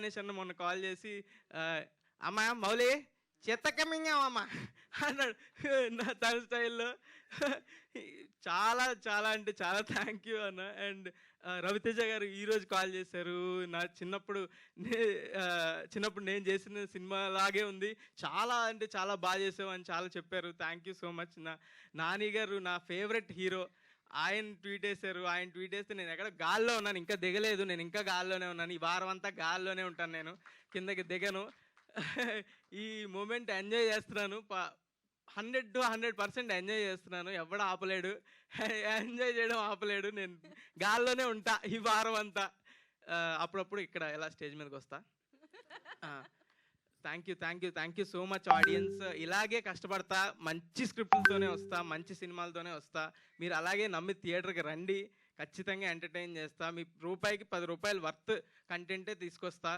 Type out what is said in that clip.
గణేష్ అన్న మొన్న కాల్ చేసి అమ్మా మౌలి చిత్తకమింగామమ్మా అన్నాడు. నా తన స్టైల్లో. చాలా చాలా అంటే చాలా థ్యాంక్ యూ అన్న. అండ్ రవితేజ గారు ఈరోజు కాల్ చేశారు. నా చిన్నప్పుడు నే- చిన్నప్పుడు నేను చేసిన సినిమా లాగే ఉంది. చాలా అంటే చాలా బాగా చేసావు అని చాలా చెప్పారు. థ్యాంక్ యూ సో మచ్ నా నాని గారు నా ఫేవరెట్ హీరో ఆయన ట్వీట్ వేశారు ఆయన ట్వీట్ వేస్తే నేను ఎక్కడ గాల్లో ఉన్నాను ఇంకా దిగలేదు నేను ఇంకా గాల్లోనే ఉన్నాను ఈ వారం అంతా గాల్లోనే ఉంటాను నేను కిందకి దిగను. ఈ మూమెంట్ ఎంజాయ్ చేస్తున్నాను hundred to hundred percent enjoy చేస్తున్నాను ఎవడు ఆపలేడు ఎంజాయ్ చేయడం ఆపలేడు నేను గాల్లోనే ఉంటా ఈ వారం అంతా. అప్పుడప్పుడు ఇక్కడ ఎలా స్టేజ్ మీదకి వస్తా? Thank you thank you thank you so much audience ఇలాగే కష్టపడతా మంచి స్క్రిప్ట్లతోనే వస్తా మంచి సినిమాలతోనే వస్తా. మీరు అలాగే నమ్మి థియేటర్కి రండి ఖచ్చితంగా ఎంటర్టైన్ చేస్తా. మీ రూపాయికి పది రూపాయలు వర్త్ కంటెంటే తీసుకొస్తా.